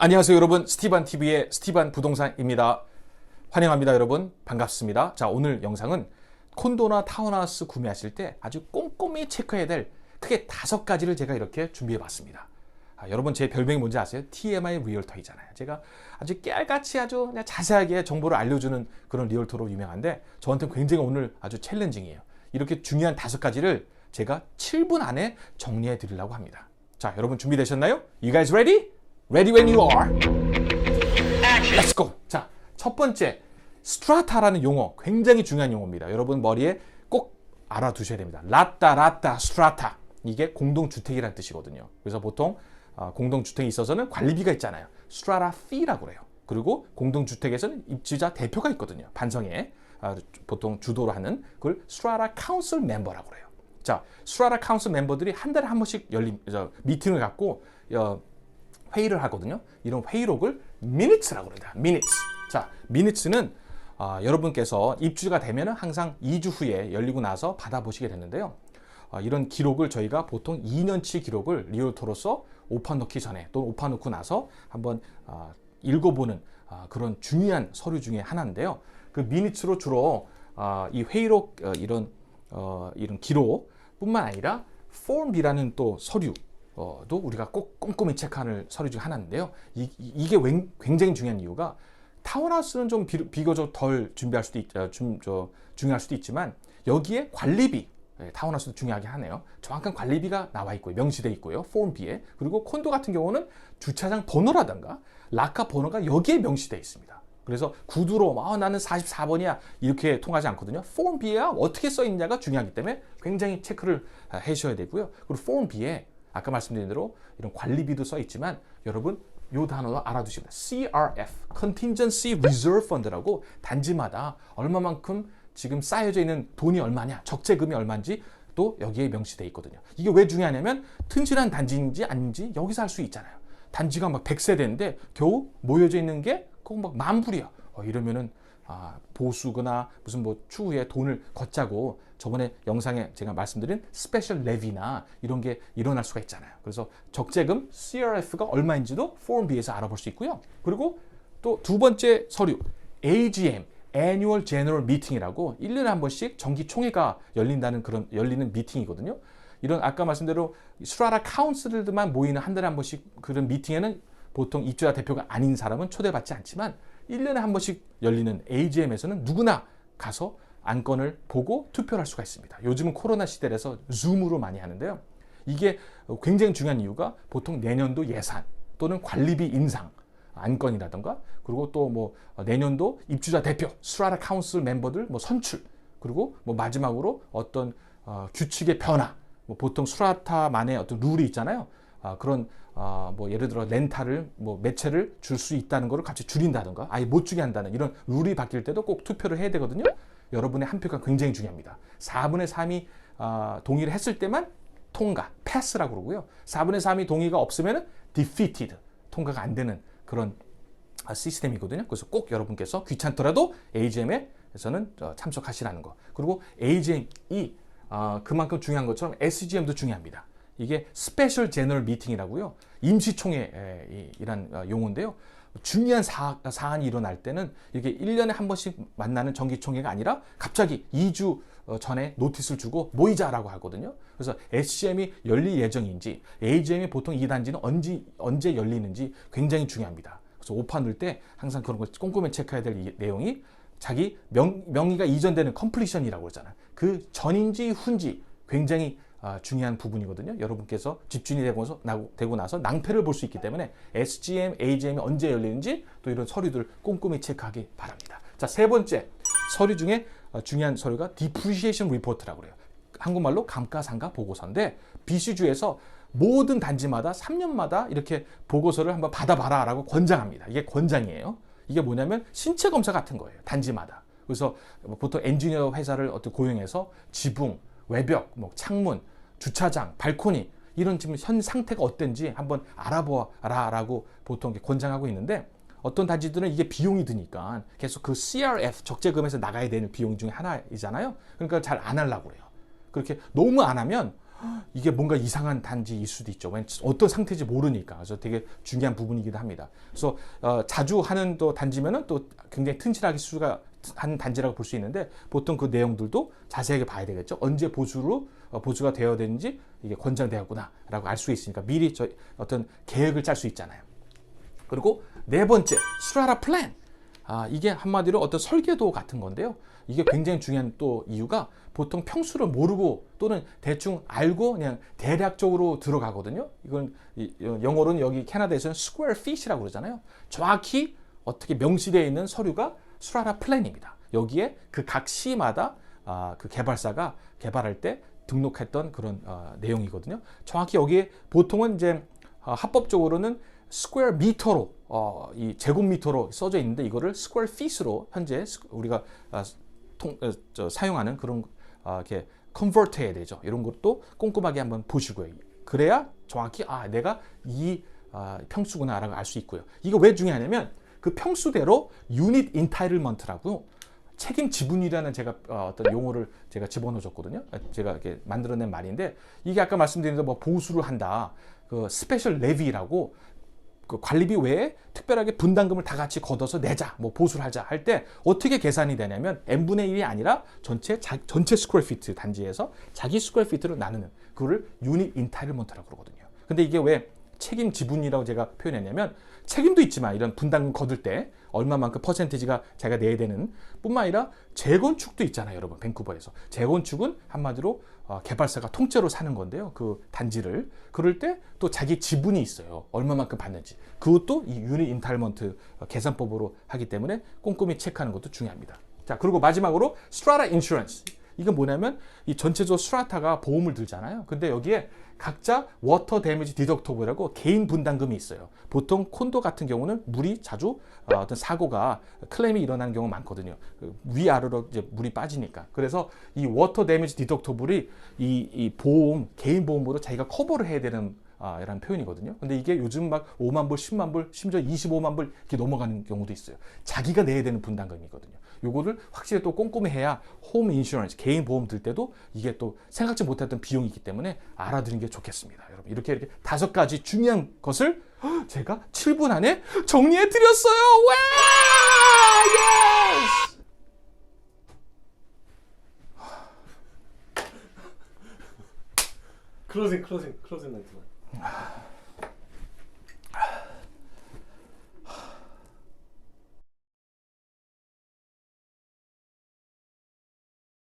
안녕하세요 여러분 스티반 TV의 스티반 부동산입니다. 환영합니다 여러분 반갑습니다. 자 오늘 영상은 콘도나 타운하우스 구매하실 때 아주 꼼꼼히 체크해야 될 크게 다섯 가지를 제가 이렇게 준비해 봤습니다. 아, 여러분 제 별명이 뭔지 아세요? TMI 리얼터이잖아요. 제가 아주 깨알같이 아주 그냥 자세하게 정보를 알려주는 그런 리얼터로 유명한데 저한테 굉장히 오늘 아주 챌린징이에요. 이렇게 중요한 다섯 가지를 제가 7분 안에 정리해 드리려고 합니다. 자 여러분 준비되셨나요? You guys ready? Ready when you are. Let's go. 자, 첫 번째 스트라타라는 용어 굉장히 중요한 용어입니다. 여러분 머리에 꼭 알아두셔야 됩니다. 라따 라따 스트라타 이게 공동주택이라는 뜻이거든요. 그래서 보통 어, 공동주택에 있어서는 관리비가 있잖아요. 스트라타 피라고 그래요. 그리고 공동주택에서는 입주자 대표가 있거든요. 반성에 아, 보통 주도를 하는 그걸 스트라타 카운슬 멤버라고 그래요. 자, 스트라타 카운슬 멤버들이 한 달에 한 번씩 열린 저, 미팅을 갖고 어, 회의를 하거든요. 이런 회의록을 minutes라고 합니다. minutes. 자, minutes는 아, 여러분께서 입주가 되면 항상 2주 후에 열리고 나서 받아보시게 되는데요. 아, 이런 기록을 저희가 보통 2년치 기록을 리얼토로서 오파 넣기 전에 또는 오파 넣고 나서 한번 아, 읽어보는 아, 그런 중요한 서류 중에 하나인데요. 그 미니츠로 주로 아, 이 회의록 어, 이런 어, 이런 기록뿐만 아니라 B라는 또 서류 어, 도 우리가 꼭 꼼꼼히 체크하는 서류 중 하나인데요. 이, 웬- 굉장히 중요한 이유가 타운하우스는 좀 비, 비교적 덜 준비할 수도 있, 어, 좀, 저, 중요할 수도 있지만 여기에 관리비 예, 타운하우스도 중요하게 하네요. 정확한 관리비가 나와 있고요. 명시돼 있고요. 폼 B에. 그리고 콘도 같은 경우는 주차장 번호라든가 라카 번호가 여기에 명시돼 있습니다. 그래서 구두로 아, 나는 44번이야 이렇게 통하지 않거든요. 폼 B에 어떻게 써 있냐가 중요하기 때문에 굉장히 체크를 아, 해주셔야 되고요. 그리고 폼 B에 아까 말씀드린 대로 이런 관리비도 써 있지만 여러분 요 단어도 알아두시면 CRF Contingency Reserve Fund라고 단지마다 얼마만큼 지금 쌓여져 있는 돈이 얼마냐 적재금이 얼마인지 또 여기에 명시돼 있거든요. 이게 왜 중요하냐면 튼실한 단지인지 아닌지 여기서 알 수 있잖아요. 단지가 막 100세대인데 겨우 모여져 있는 게 꼭 막 만불이야. 어, 이러면은 아, 보수거나 무슨 뭐 추후에 돈을 걷자고 저번에 영상에 제가 말씀드린 스페셜 레비나 이런 게 일어날 수가 있잖아요. 그래서 적재금 CRF가 얼마인지도 포럼 B에서 알아볼 수 있고요. 그리고 또 두 번째 서류 AGM Annual General Meeting이라고 1년에 한 번씩 정기 총회가 열린다는 그런 열리는 미팅이거든요. 이런 아까 말씀대로 수라라 카운슬들만 모이는 한 달에 한 번씩 그런 미팅에는 보통 입주자 대표가 아닌 사람은 초대받지 않지만 1년에 한 번씩 열리는 AGM에서는 누구나 가서 안건을 보고 투표를 할 수가 있습니다. 요즘은 코로나 시대라서 줌으로 많이 하는데요. 이게 굉장히 중요한 이유가 보통 내년도 예산 또는 관리비 인상 안건이라던가 그리고 또 뭐 내년도 입주자 대표 스라라 카운슬 멤버들 뭐 선출 그리고 뭐 마지막으로 어떤 어, 규칙의 변화 뭐 보통 수라타만의 어떤 룰이 있잖아요. 아, 그런 아, 뭐 예를 들어 렌탈을 뭐 매체를 줄 수 있다는 거를 같이 줄인다든가 아예 못 주게 한다는 이런 룰이 바뀔 때도 꼭 투표를 해야 되거든요. 여러분의 한 표가 굉장히 중요합니다. 4분의 3이 아, 동의를 했을 때만 통과, 패스라고 그러고요. 4분의 3이 동의가 없으면은 defeated, 통과가 안 되는 그런 아, 시스템이거든요. 그래서 꼭 여러분께서 귀찮더라도 AGM에서는 어, 참석하시라는 거. 그리고 AGM이 어, 그만큼 중요한 것처럼 SGM도 중요합니다. 이게 스페셜 제너럴 미팅이라고요. 임시총회이란 어, 용어인데요. 중요한 사, 사안이 일어날 때는 이게 1년에 한 번씩 만나는 정기총회가 아니라 갑자기 2주 어, 전에 노티스를 주고 모이자라고 하거든요. 그래서 SCM이 열릴 예정인지 AGM이 보통 이 단지는 언제, 언제 열리는지 굉장히 중요합니다. 그래서 오파 넣을 때 항상 그런 걸 꼼꼼히 체크해야 될 이- 내용이 자기 명, 명의가 이전되는 컴플리션이라고 그러잖아요. 그 전인지 후인지 굉장히 아, 중요한 부분이거든요. 여러분께서 집주인이 되고 나서, 나고- 되고 나서 낭패를 볼 수 있기 때문에 SGM, AGM이 언제 열리는지 또 이런 서류들 꼼꼼히 체크하기 바랍니다. 자, 세 번째 서류 중에 어, 중요한 서류가 Depreciation Report라고 그래요. 한국말로 감가상가 보고서인데 BC주에서 모든 단지마다 3년마다 이렇게 보고서를 한번 받아봐라 라고 권장합니다. 이게 권장이에요. 이게 뭐냐면 신체 검사 같은 거예요. 단지마다. 그래서 뭐 보통 엔지니어 회사를 어떻게 고용해서 지붕, 외벽, 뭐 창문, 주차장, 발코니 이런 지금 현 상태가 어떤지 한번 알아보아라라고 보통 권장하고 있는데 어떤 단지들은 이게 비용이 드니까 계속 그 CRF 적재금에서 나가야 되는 비용 중에 하나이잖아요. 그러니까 잘 안 하려고 그래요. 그렇게 너무 안 하면 이게 뭔가 이상한 단지일 수도 있죠. 왠 어떤 상태인지 모르니까. 그래서 되게 중요한 부분이기도 합니다. 그래서 어, 자주 하는 또 단지면은 또 굉장히 튼실하게 수가 한 단지라고 볼 수 있는데 보통 그 내용들도 자세하게 봐야 되겠죠. 언제 보수로 어, 보수가 되어야 되는지 이게 권장되었구나라고 알 수 있으니까 미리 저 어떤 계획을 짤 수 있잖아요. 그리고 네 번째 수라라 플랜. 아, 이게 한마디로 어떤 설계도 같은 건데요. 이게 굉장히 중요한 또 이유가 보통 평수를 모르고 또는 대충 알고 그냥 대략적으로 들어가거든요. 이건 이- 영어로는 여기 캐나다에서는 square feet이라고 그러잖아요. 정확히 어떻게 명시되어 있는 서류가 수라라 플랜입니다. 여기에 그 각 시마다 아, 그 개발사가 개발할 때 등록했던 그런 어, 내용이거든요. 정확히 여기에 보통은 이제 어, 합법적으로는 스퀘어 미터로 어, 이 제곱미터로 써져 있는데 이거를 스퀘어 피스로 현재 스- 우리가 아, 통, 어, 저, 사용하는 그런 아, 이렇게 컨버트 해야 되죠. 이런 것도 꼼꼼하게 한번 보시고요. 그래야 정확히 아 내가 이 아, 평수구나라고 알 수 있고요. 이거 왜 중요하냐면 그 평수대로 유닛 인타이틀먼트라고 책임 지분이라는 제가 어, 어떤 용어를 제가 집어넣어줬거든요. 제가 이렇게 만들어낸 말인데 이게 아까 말씀드린 대로 뭐 보수를 한다. 그 스페셜 레비라고 그 관리비 외에 특별하게 분담금을 다 같이 걷어서 내자, 뭐 보수를 하자 할 때 어떻게 계산이 되냐면 n분의 1이 아니라 전체 자, 전체 스퀘어 피트 단지에서 자기 스퀘어 피트로 나누는 그거를 유닛 인타일먼트라고 그러거든요. 근데 이게 왜 책임 지분이라고 제가 표현했냐면 책임도 있지만 이런 분담금 거둘 때 얼마만큼 퍼센티지가 자기가 내야 되는 뿐만 아니라 재건축도 있잖아요, 여러분. 밴쿠버에서. 재건축은 한마디로 어, 개발사가 통째로 사는 건데요. 그 단지를. 그럴 때 또 자기 지분이 있어요. 얼마만큼 받는지. 그것도 이 유닛 인탈먼트 계산법으로 하기 때문에 꼼꼼히 체크하는 것도 중요합니다. 자, 그리고 마지막으로 스트라타 인슈런스. 이건 뭐냐면 이 전체적으로 스트라타가 보험을 들잖아요. 근데 여기에 각자 워터 데미지 디덕터블이라고 개인 분담금이 있어요. 보통 콘도 같은 경우는 물이 자주 어, 어떤 사고가 클레임이 일어나는 경우가 많거든요. 그 위아래로 이제 물이 빠지니까. 그래서 이 워터 데미지 디덕터블이 이, 이 보험 개인 보험으로 자기가 커버를 해야 되는 아, 이라는 표현이거든요. 근데 이게 요즘 막 5만 불, 10만 불, 심지어 25만 불 이렇게 넘어가는 경우도 있어요. 자기가 내야 되는 분담금이거든요. 요거를 확실히 또 꼼꼼히 해야 홈 인슈런스, 개인 보험 들 때도 이게 또 생각지 못했던 비용이기 때문에 알아두는 게 좋겠습니다. 여러분, 이렇게 이렇게 다섯 가지 중요한 것을 제가 7분 안에 정리해 드렸어요. 와! 예스! 클로징 클로징 클로징 멘트만 啊